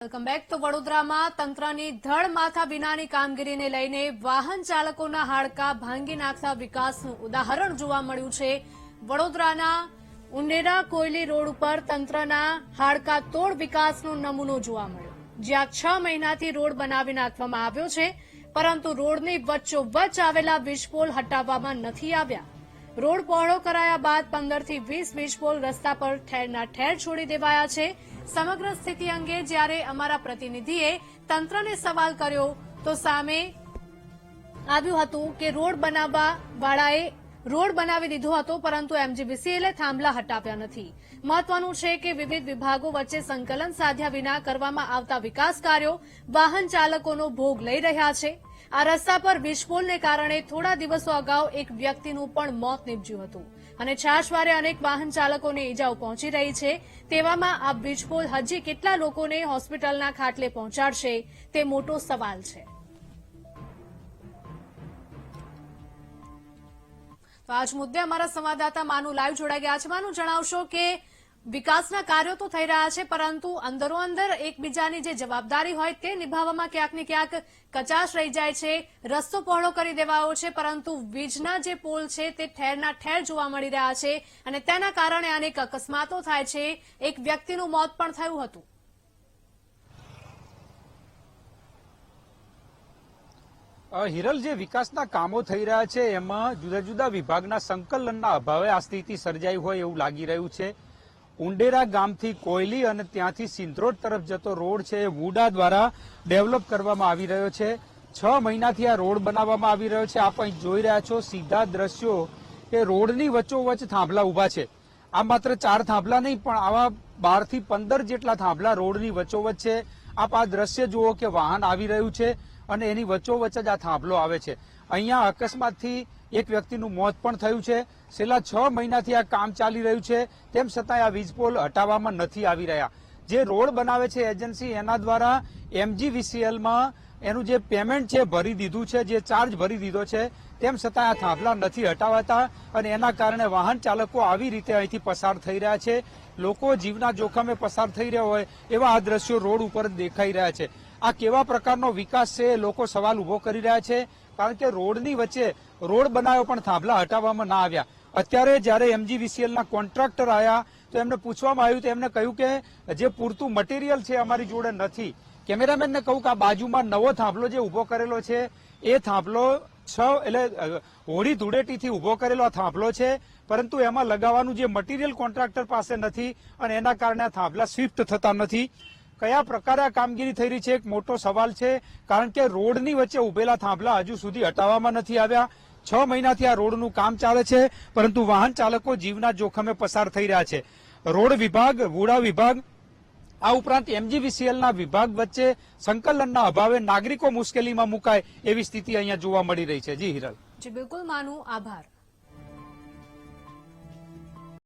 Welcome back તો વડોદરામાં તંત્રની ધડ માથા વિનાની કામગીરીને લઈને વાહન ચાલકોના હાડકા ભાંગી નાખતા વિકાસનું ઉદાહરણ જોવા મળ્યું છે. વડોદરાના ઉંડેરા કોયલી રોડ ઉપર તંત્રના હાડકા તોડ વિકાસનો નમૂનો જોવા મળ્યો. જ્યાં છ મહિનાથી રોડ બનાવી નાખવામાં આવ્યો છે, પરંતુ રોડની વચ્ચોવચ્ચ આવેલા વિસ્ફોલ હટાવવામાં નથી આવ્યા. રોડ પહોળો કરાયા બાદ પંદરથી વીસ વીજપોલ રસ્તા પર ઠેરના ઠેર છોડી દેવાયા છે. સમગ્ર સ્થિતિ અંગે જ્યારે અમારા પ્રતિનિધિએ તંત્રને સવાલ કર્યો, તો સામે આવ્યું હતું કે રોડ બનાવવા વાળાએ રોડ બનાવી દીધો હતો, પરંતુ એમજીબીસીએલે થાંભલા હટાવ્યા નથી. મહત્વનું છે કે વિવિધ વિભાગો વચ્ચે સંકલન સાધ્યા વિના કરવામાં આવતા વિકાસ કાર્યો વાહન ચાલકોનો ભોગ લઈ રહ્યા છે. આ રસ્તા પર વિસ્ફોટને કારણે થોડા દિવસો અગાઉ એક વ્યક્તિનું પણ મોત નીપજ્યું હતું. અને છાશવારે અનેક વાહન ચાલકોને ઈજાઓ પહોંચી રહી છે. તેવામાં આ વીજપોલ હજી કેટલા લોકોને હોસ્પિટલના ખાટલે પહોંચાડશે, તે મોટો સવાલ છે. આજ મુદ્દે અમારા સંવાદદાતા માનુ લાઈવ જોડાઈ ગયા છે. માનું, જણાવશો કે વિકાસના કાર્યો તો થઈ રહ્યા છે, પરંતુ અંદરો અંદર એકબીજાની જે જવાબદારી હોય તે નિભાવવામાં ક્યાંક ક્યાંક કચાશ રહી જાય છે, રસ્તો પહોળો કરી દેવાયો છે, પરંતુ વીજના જે પોલ છે તે ઠેરના ઠેર જોવા મળી રહ્યા છે અને તેના કારણે અનેક અકસ્માતો થાય છે. એક વ્યક્તિનું મોત પણ થયું હતું. હિરલ, જે વિકાસના કામો થઈ રહ્યા છે, એમાં જુદા જુદા વિભાગના સંકલનના અભાવે આ સ્થિતિ સર્જાઈ હોય એવું લાગી રહ્યું છે. ઉંડેરા ગામથી કોયલી અને ત્યાંથી સિંધરોડ તરફ જતો રોડ છે એ વુડા દ્વારા ડેવલપ કરવામાં આવી રહ્યો છે. છ મહિનાથી આ રોડ બનાવવામાં આવી રહ્યો છે. આપ અહીં જોઈ રહ્યા છો સીધા દ્રશ્યો કે રોડની વચ્ચોવચ્ચ થાંભલા ઊભા છે. આ માત્ર ચાર થાંભલા નહીં, પણ આવા બારથી પંદર જેટલા થાંભલા રોડની વચ્ચોવચ્ચ છે. આપ આ દ્રશ્ય જુઓ કે વાહન આવી રહ્યું છે અને એની વચ્ચોવચ્ચ જ આ થાંભલો આવે છે. અહીંયા અકસ્માતથી એક વ્યક્તિનું મોત પણ થયું છે. છેલ્લા છ મહિનાથી આ કામ ચાલી રહ્યું છે. તેમ છતાંય આ વીજપોલ હટાવવામાં નથી આવી રહ્યા. જે રોડ બનાવે છે એજન્સી, એના દ્વારા એમજીવીસીએલમાં એનું જે પેમેન્ટ છે, ભરી દીધું છે, જે ચાર્જ ભરી દીધો છે, તેમ છતાં આ થાંભલા નથી હટાવાતા અને એના કારણે વાહન ચાલકો આવી રીતે અહીંથી પસાર થઈ રહ્યા છે. લોકો જીવના જોખમે પસાર થઈ રહ્યા હોય એવા આ દ્રશ્યો રોડ ઉપર દેખાઈ રહ્યા છે. આ કેવા પ્રકારનો વિકાસ છે લોકો સવાલ ઊભો કરી રહ્યા છે. કારણ કે રોડની વચ્ચે રોડ બનાવ્યો પણ થાંભલા હટાવવામાં ના આવ્યા. અત્યારે જ્યારે એમજીવીસીએલના કોન્ટ્રાક્ટર આવ્યા તો એમને પૂછવામાં આવ્યું તો એમને કહ્યું કે જે પૂરતું મટીરિયલ છે અમારી જોડે નથી. કેમેરામેનને કહું કે આ બાજુમાં નવો થાંભલો જે ઊભો કરેલો છે, એ થાંભલો છ એટલે હોળી ધૂળેટીથી ઊભો કરેલો આ થાંભલો છે, પરંતુ એમાં લગાવવાનું જે મટીરિયલ કોન્ટ્રાક્ટર પાસે નથી અને એના કારણે આ થાંભલા સ્વિફ્ટ થતા નથી. કયા પ્રકારે આ કામગીરી થઈ રહી છે? એક મોટો સવાલ છે, કારણ કે રોડની વચ્ચે ઉભેલા થાંભલા હજુ સુધી હટાવવામાં નથી આવ્યા. છ મહિનાથી આ રોડનું કામ ચાલે છે, પરંતુ વાહન ચાલકો જીવના જોખમે પસાર થઈ રહ્યા છે. રોડ વિભાગ, વુડા વિભાગ, આ ઉપરાંત એમજીવીસીએલના વિભાગ વચ્ચે સંકલનના અભાવે નાગરિકો મુશ્કેલીમાં મુકાય એવી સ્થિતિ અહીંયા જોવા મળી રહી છે. જી હિરલ. જી, બિલકુલ માનું. આભાર.